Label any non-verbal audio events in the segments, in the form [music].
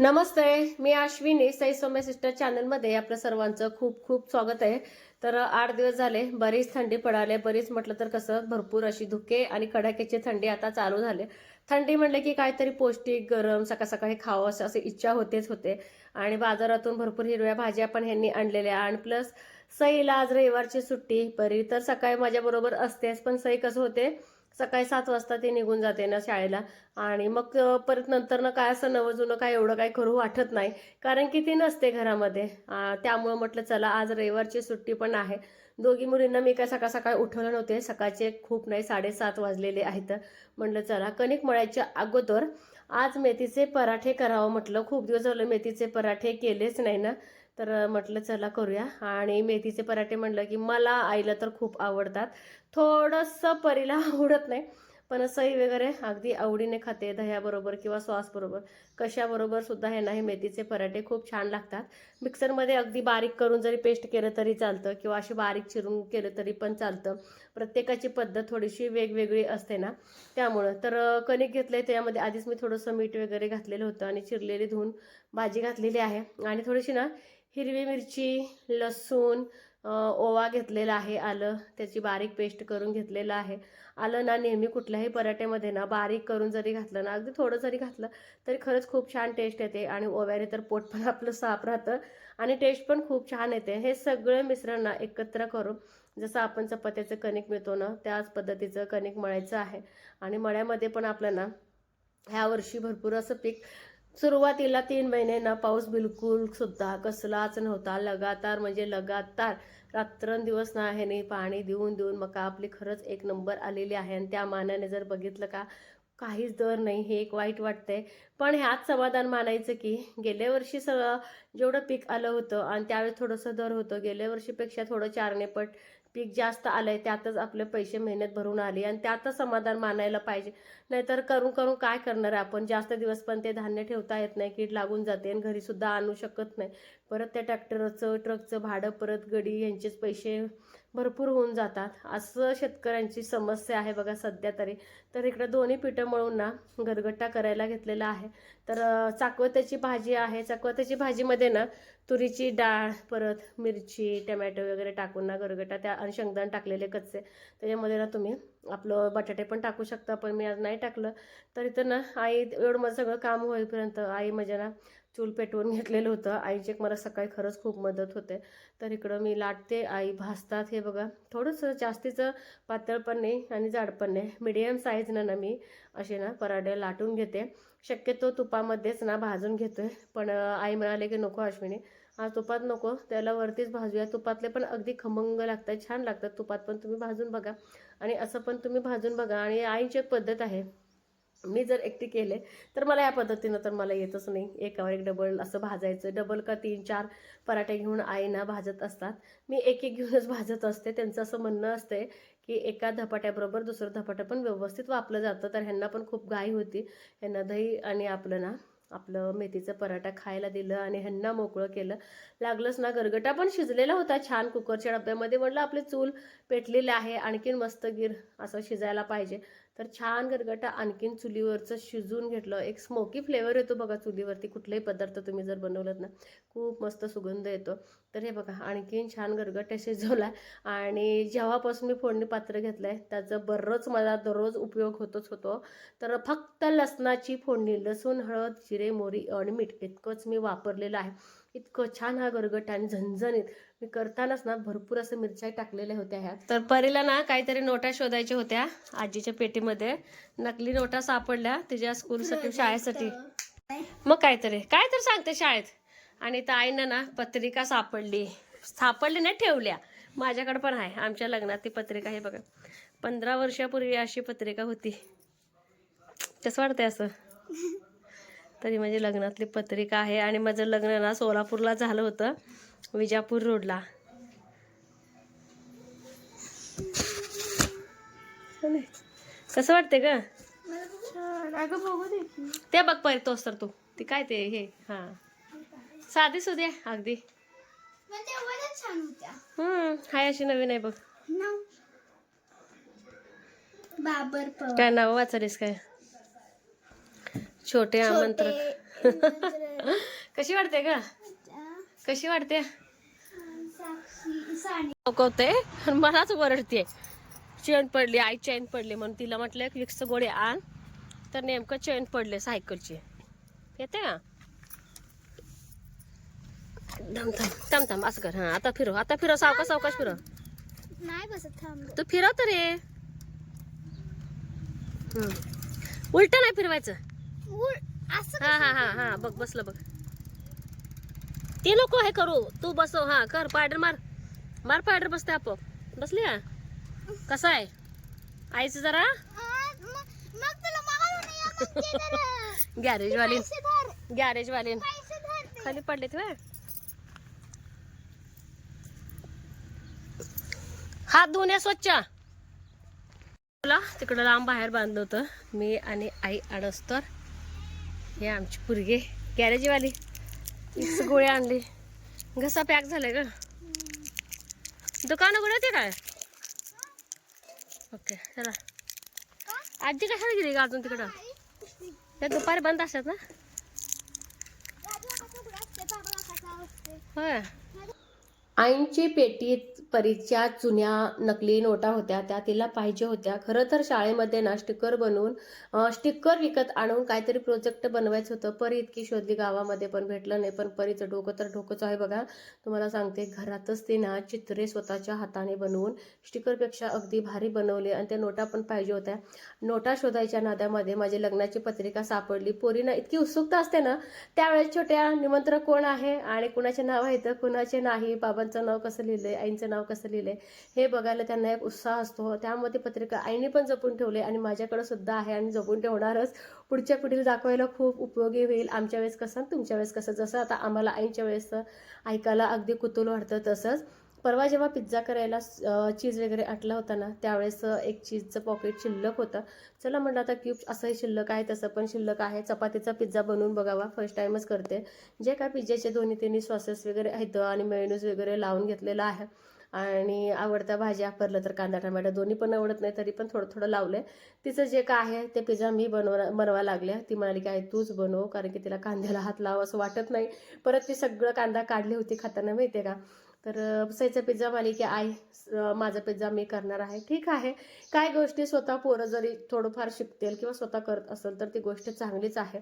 नमस्ते मी अश्विनी. साई सौम्य सिस्टर चॅनलमध्ये आपलं सर्वांचं खूप खूप स्वागत आहे. तर आठ दिवस झाले बरीच थंडी पडाले बरीच म्हटलं तर कसं भरपूर अशी धुके आणि कडाक्याची थंडी आता चालू झाले. थंडी म्हणलं की काहीतरी पौष्टिक गरम सकाळ सकाळी खावं असं असे इच्छा होतेच होते. आणि बाजारातून भरपूर हिरव्या भाज्या पण ह्यांनी आणलेल्या आणि प्लस सईला आज रविवारची सुट्टी. बरी तर सकाळी माझ्याबरोबर असतेच पण सई कसं होते सकाळी सात वाजता ती निघून जाते ना शाळेला. आणि मग परत नंतर ना काय असं नवं जुनं काय एवढं काय करू वाटत नाही. कारण की ती नसते घरामध्ये. त्यामुळं म्हटलं चला आज रविवारची सुट्टी पण आहे. दोघी मुलींना मी काय सकाळ सकाळी उठवलं नव्हते. सकाळचे खूप नाही साडेसात वाजलेले आहेत. म्हटलं चला कणिक मळायच्या अगोदर आज मेथीचे पराठे करावं म्हटलं. खूप दिवस झालं मेथीचे पराठे केलेच नाही ना. तर म्हटलं चला करूया. आणि मेथीचे पराठे म्हटलं की मला आईला तर खूप आवडतात. थोडंसं परीला [laughs] आवडत नाही पण सई वगैरे अगदी आवडीने खाते दह्याबरोबर किंवा सॉसबरोबर. कशाबरोबर सुद्धा हे नाही मेथीचे पराठे खूप छान लागतात. मिक्सरमध्ये अगदी बारीक करून जरी पेस्ट केलं तरी चालतं किंवा अशी बारीक चिरून केलं तरी पण चालतं. प्रत्येकाची पद्धत थोडीशी वेगवेगळी असते ना त्यामुळं. तर कणिक घेतले त्यामध्ये आधीच मी थोडंसं मीठ वगैरे घातलेलं होतं आणि चिरलेली धुवून भाजी घातलेली आहे. आणि थोडीशी ना हिरवी मिरची लसूण ओवा घेतलेला आहे आलं. त्याची बारीक पेस्ट करून घेतलेलं आहे. आलं ना नेहमी कुठल्याही पराठ्यामध्ये ना बारीक करून जरी घातलं ना अगदी थोडं जरी घातलं तरी खरंच खूप छान टेस्ट येते आणि ओव्याने तर पोट पण आपलं साफ राहतं आणि टेस्ट पण खूप छान येते. हे सगळं मिश्रण ना एकत्र करून जसं आपण चपात्याचं कणिक मिळतो ना त्याच पद्धतीचं कणिक मळायचं आहे. आणि मळ्यामध्ये पण आपलं ना ह्या वर्षी भरपूर असं पीक सुरुवातीला तीन महिने ना पाऊस बिलकुल सुद्धा कसलाच नव्हता. लगातार म्हणजे लगातार रात्रंदिवस नाही पाणी देऊन देऊन मका आपली खरंच एक नंबर आलेली आहे. आणि त्या मानाने जर बघितलं का काहीच दर नाही हे एक वाईट वाटतंय. पण ह्यात समाधान मानायचं की गेल्या वर्षी सगळं जेवढं पीक आलं होतं आणि त्यावेळेस थोडंसं दर होतं गेल्या वर्षीपेक्षा थोडं चारणेपट पीक जास्त आलंय त्यातच आपले पैसे मेहनत भरून आली आणि त्यातच समाधान मानायला पाहिजे. नाहीतर करून करून काय करणार आहे आपण? जास्त दिवस पण ते धान्य ठेवता येत नाही कीड लागून जाते आणि घरीसुद्धा आणू शकत नाही. परत त्या ट्रॅक्टरचं ट्रकचं भाडं परत गडी यांचेच पैसे भरपूर होऊन जातात. असं शेतकऱ्यांची समस्या आहे बघा सध्या तरी. तर इकडं दोन्ही पिठं मळून ना गरगट्टा करायला घेतलेला आहे. तर चाकवत्याची भाजी आहे. चाकवत्याची भाजीमध्ये ना तुरीची डाळ परत मिरची टमॅटो वगैरे टाकून ना गरगटा त्या आणि शेंगदाण टाकलेले कच्चे. त्याच्यामध्ये ना तुम्ही आपलं बटाटे पण टाकू शकता. पण मी आज नाही टाकलं. तर इथं ना आई एवढं माझं सगळं काम होईपर्यंत आई माझ्या ना चूल पेटवून घेतलेलं होतं. आईची एक मला सकाळी खरंच खूप मदत होते. तर इकडं मी लाटते. आई भाजतात. हे बघा. थोडंसं जास्तीचं पातळ पण नाही आणि जाड पण नाही. मिडियम साईजनं ना मी असे ना पराठे लाटून घेते. शक्यतो तुपामध्येच ना भाजून घेतोय. पण आई म्हणाले की नको अश्विनी. आज तुपात नको. त्याला वरतीच भाजूया. तुपातले पण अगदी खमंग लागतात. छान लागतात तुपात पण. तुम्ही भाजून बघा. आणि असं पण तुम्ही भाजून बघा. आणि आईची एक पद्धत आहे. मी जर एकटी केले तर मला या पद्धतीनं तर मला येतच नाही. एकावर एक डबल असं भाजायचं. डबल का तीन चार पराठे घेऊन आईना भाजत असतात. मी एक एक घेऊनच भाजत असते. त्यांचं असं म्हणणं असते की एका धपाट्याबरोबर दुसरं धपाटं पण व्यवस्थित वापलं जातं. तर ह्यांना पण खूप घाई होती. ह्यांना दही आणि आपलं ना आपलं मेथीचं पराठा खायला दिलं आणि ह्यांना मोकळं केलं. लागलंच ना गरगटा पण शिजलेला होता छान. कुकरच्या डब्यामध्ये म्हटलं आपले चूल पेटलेले आहे. आणखीन मस्त गिर असं शिजायला पाहिजे. तर छान गरगटा आणखीन चुलीवरचं शिजून घेतलं. एक स्मोकी फ्लेवर येतो बघा चुलीवरती कुठलाही पदार्थ तुम्ही जर बनवलात ना खूप मस्त सुगंध येतो. तर हे बघा आणखीन छान गरगटा शिजवला आणि जेव्हापासून मी फोडणी पात्र घेतलं आहे त्याचं बरंच मला दररोज उपयोग होतोच होतो. तर फक्त लसणाची फोडणी लसूण हळद जिरे मोरी आणि मीठ इतकंच मी वापरलेलं आहे. इतकं छान हा गरगट आणि झणझणीत मी करतानाच ना भरपूर असं मिरच्या टाकलेल्या होत्या ह्या. तर परीला ना काहीतरी नोटा शोधायच्या होत्या आजीच्या पेटीमध्ये. नकली नोटा सापडल्या तिच्या स्कूलसाठी शाळेसाठी. मग काहीतरी काय तर सांगते शाळेत. आणि त्या आईनं ना पत्रिका सापडली. सापडली नाही ठेवल्या. माझ्याकडे पण आहे. आमच्या लग्नात ती पत्रिका हे बघा. पंधरा वर्षापूर्वी अशी पत्रिका होती. कसं वाटतंय असं? [laughs] तरी म्हणजे लग्नातली पत्रिका आहे. आणि माझं लग्न ना सोलापूरला झालं होतं. विजापूर रोडला. कसं वाटते ग. ते बघ पहिले तोच तर तू. ती काय ते हे? हा. साधी सुधी आहे अगदी. हम्म हाय अशी नवीन आहे बघ. बाबर काय नाव वाचलीस काय? छोटे आमंत्रण छोटे [laughs] कशी वाटते का कशी वाटते आणि मलाच वरडते चेन पडली आई चेन पडली म्हणून तिला म्हटलं एक विक्स गोळी आण. तर नेमकं चेन पडले सायकलची. येते का? थांब थांब थांब असं कर. हा आता फिरव आता फिरव सावकाश सावकाश फिरव. नाही बसत थांब. तू फिरव तर. रे उलट नाही फिरवायचं. हा हा हा हा बघ बसलं बघ. ते लोक हे करू. तू बसव हा कर पायडर मार. मार पायडर बसते आप बसली हा कसं आहे? आईचं जरा? गॅरेज वाली गॅरेज वाली खाली पडले ते हात धुण्या स्वच्छ. तुला तिकडं लांब बाहेर बांधलं होतं. मी आणि आई अडस्तर हे आमची पुरगे. गॅरेजवाली. इस गोळी आणली. घसा पॅक झालाय ग. दुकान उघडते काय? ओके चला. आजी कशाला गेली का अजून तिकडं? त्या दुपारी बंद असतात ना? होय. आईंची पेटीत परीच्या जुन्या नकली नोटा होत्या त्या तिला पाहिजे होत्या. खरं तर शाळेमध्ये ना स्टिकर बनवून स्टिकर विकत आणून काहीतरी प्रोजेक्ट बनवायचं होतं. परी इतकी शोधली गावामध्ये पण भेटलं नाही. पण परीचं डोकं तर डोकंच आहे बघा. तुम्हाला सांगते घरातच ते ना चित्रे स्वतःच्या हाताने बनवून स्टिकरपेक्षा अगदी भारी बनवले आणि त्या नोटा पण पाहिजे होत्या. नोटा शोधायच्या नाद्यामध्ये माझी लग्नाची पत्रिका सापडली. पोरीना इतकी उत्सुकता असते ना. त्यावेळेस छोट्या निमंत्रक कोण आहे आणि कुणाचे नाव आहे तर कुणाचे नाही? बाबांचं नाव कसं लिहिलंय आईंचं नाव कसं लिहिलंय हे बघायला त्यांना एक उत्साह असतो. त्यामध्ये पत्रिका आईने पण जपून ठेवले आणि माझ्याकडे सुद्धा आहे आणि जपून ठेवणारच. पुढच्या पिढीला दाखवायला खूप उपयोगी होईल. आमच्या वेळेस कसं तुमच्या वेळेस कसं? जसं आता आम्हाला आईच्या वेळेस ऐकायला अगदी कुतूल वाटतं तसंच. परवा जेव्हा पिझ्झा करायला चीज वगैरे आटला होता ना त्यावेळेस एक चीजचं पॉकेट शिल्लक होतं. चला म्हटलं आता क्यूब असंही शिल्लक आहे तसं पण शिल्लक आहे. चपातीचा पिझ्झा बनवून बघावा फर्स्ट टाईमच करते. जे काय पिझ्झाचे दोन्ही तिन्ही सॉसेस वगैरे आहेत आणि मेन्यूज वगैरे लावून घेतलेलं आहे. आणि आवडत्या भाज्या परलं तर कांदा टमाटर दोन्ही पण आवडत नाही तरी पण थोडं थोडं लावलंय. तिचं जे काय आहे ते पिझ्झा मी बनवा बनवा लागले. ती म्हणाली की आहे तूच बनव कारण की तिला कांद्याला हात लाव असं वाटत नाही. परत ती सगळं कांदा काढली होती खाताना माहिती आहे का? तर सईचा पिझ्झा माली की आई माझा पिझ्झा मी करणार आहे. ठीक आहे. काय गोष्टी स्वतः पोरं जरी थोडंफार शिकतील किंवा स्वतः करत असेल तर ती गोष्ट चांगलीच आहे.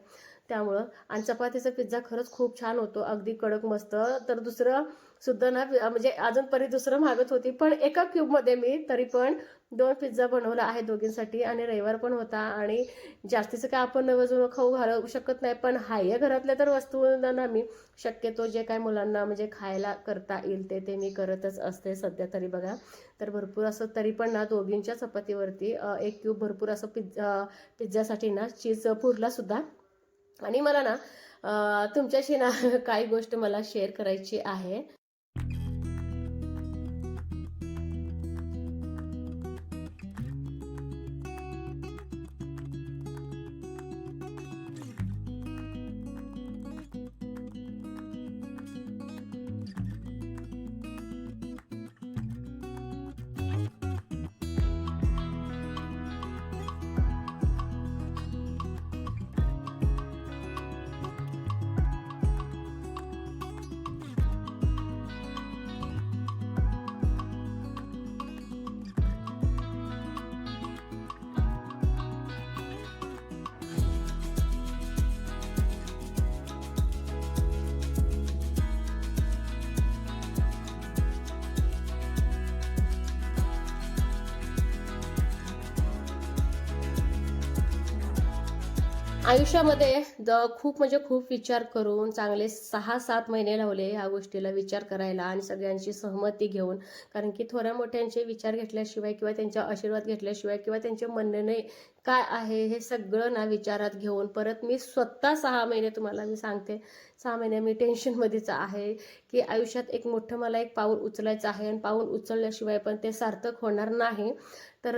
त्यामुळं आणि चपातीचा पिझ्झा खरंच खूप छान होतो. अगदी कडक मस्त. तर दुसरं सुद्धा ना म्हणजे अजूनपर्यंत दुसरं मागत होती पण एका क्यूबमध्ये मी तरी पण दोन पिझ्झा बनवला आहे दोघींसाठी आणि रविवार पण होता आणि जास्तीचं काय आपण नवजून खाऊ घालू शकत नाही पण हाय घरातल्या तर वस्तूंना मी शक्यतो जे काय मुलांना म्हणजे खायला करता येईल ते ते मी करतच असते सध्या तरी बघा. तर भरपूर असं तरी पण ना दोघींच्या चपातीवरती एक क्यूब भरपूर असं पिझ्झा पिझ्झासाठी ना चीज पुरला सुद्धा. आणि मला ना तुमच्याशी ना [laughs] काही गोष्ट मला शेअर करायची आहे. आयुष्यामध्ये द खूप म्हणजे खूप विचार करून चांगले सहा सात महिने लावले ह्या गोष्टीला विचार करायला आणि सगळ्यांची सहमती घेऊन. कारण की थोड्या मोठ्यांचे विचार घेतल्याशिवाय किंवा त्यांच्या आशीर्वाद घेतल्याशिवाय किंवा त्यांचे म्हणणे काय आहे हे सगळं ना विचारात घेऊन परत मी स्वतः सहा महिने तुम्हाला मी सांगते. सहा महिने मी टेन्शनमध्येच आहे की आयुष्यात एक मोठं मला एक पाऊल उचलायचं आहे आणि पाऊल उचलल्याशिवाय पण ते सार्थक होणार नाही. तर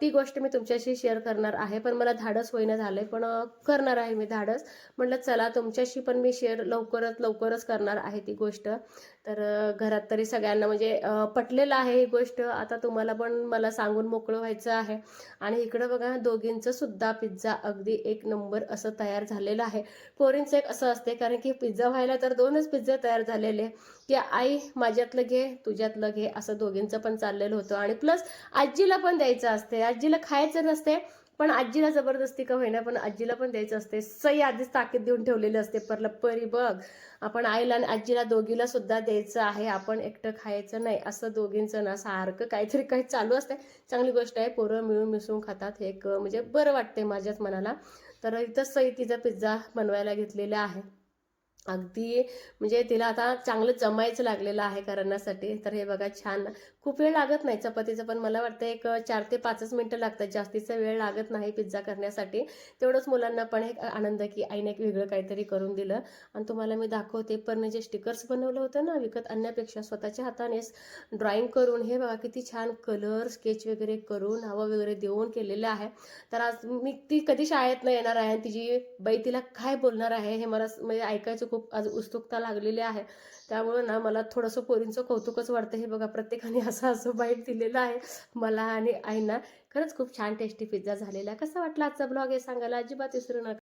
ती गोष्ट मी तुमच्याशी शेअर करणार आहे. पण मला धाडस होईना झालंय. पण करणार आहे मी धाडस. म्हटलं चला तुमच्याशी पण मी शेअर लवकरात लवकरच करणार आहे ती गोष्ट. तर घरात तरी सगळ्यांना म्हणजे पटलेलं आहे ही गोष्ट. आता तुम्हाला पण मला सांगून मोकळं व्हायचं आहे. आणि इकडं बघा दोघींचं सुद्धा पिझ्झा अगदी एक नंबर असं तयार झालेलं आहे. पोरींचं एक असं असते कारण की पिझ्झा व्हायला तर दोनच पिझ्झा तयार झालेले. की आई माझ्यातलं घे तुझ्यातलं घे असं दोघींचं पण चाललेलं होतं. आणि प्लस आजीला पण द्यायचं असते. आजीला खायचं नसते पण आजीला जबरदस्ती का होईना पण आजीला पण द्यायचं असते. सई आधीच ताकीद देऊन ठेवलेली असते. परलं परी बघ आपण आईला आणि आजीला दोघीला सुद्धा द्यायचं आहे. आपण एकटं खायचं नाही. असं दोघींचं ना सारखं काहीतरी काही चालू असते. चांगली गोष्ट आहे. पोरं मिळून मिसळून खातात. हे एक म्हणजे बरं वाटते माझ्याच मनाला. तर इथं सई तिचा पिझ्झा बनवायला घेतलेला आहे. अगदी म्हणजे तिला आता चांगलं जमायचं लागलेलं आहे करण्यासाठी. तर हे बघा छान. खूप वेळ लागत नाही चपातीचं पण मला वाटतं एक चार ते पाचच मिनटं लागतात. जास्तीचा वेळ लागत नाही पिझ्झा करण्यासाठी. तेवढंच मुलांना पण एक आनंद की आईने एक वेगळं काहीतरी करून दिलं. आणि तुम्हाला मी दाखवते पण जे स्टिकर्स बनवलं होतं ना विकत आणण्यापेक्षा स्वतःच्या हातानेच ड्रॉइंग करून हे बघा किती छान कलर स्केच वगैरे करून हवं वगैरे देऊन केलेलं आहे. तर आज मी ती कधी शाळेत नाही येणार आहे आणि तिची बाई तिला काय बोलणार आहे हे मला म्हणजे ऐकायचं खूप आज उत्सुकता लागलेली आहे. त्यामुळं ना मला थोडंसं पोरींचं कौतुकच वाटतं. हे बघा प्रत्येकाने [laughs] असं असं बाईट दिलेलं आहे मला आणि आईना. खरंच खूप छान टेस्टी पिझ्झा झालेला आहे. कसा वाटला आजचा ब्लॉग हे सांगायला अजिबात विसरू नका.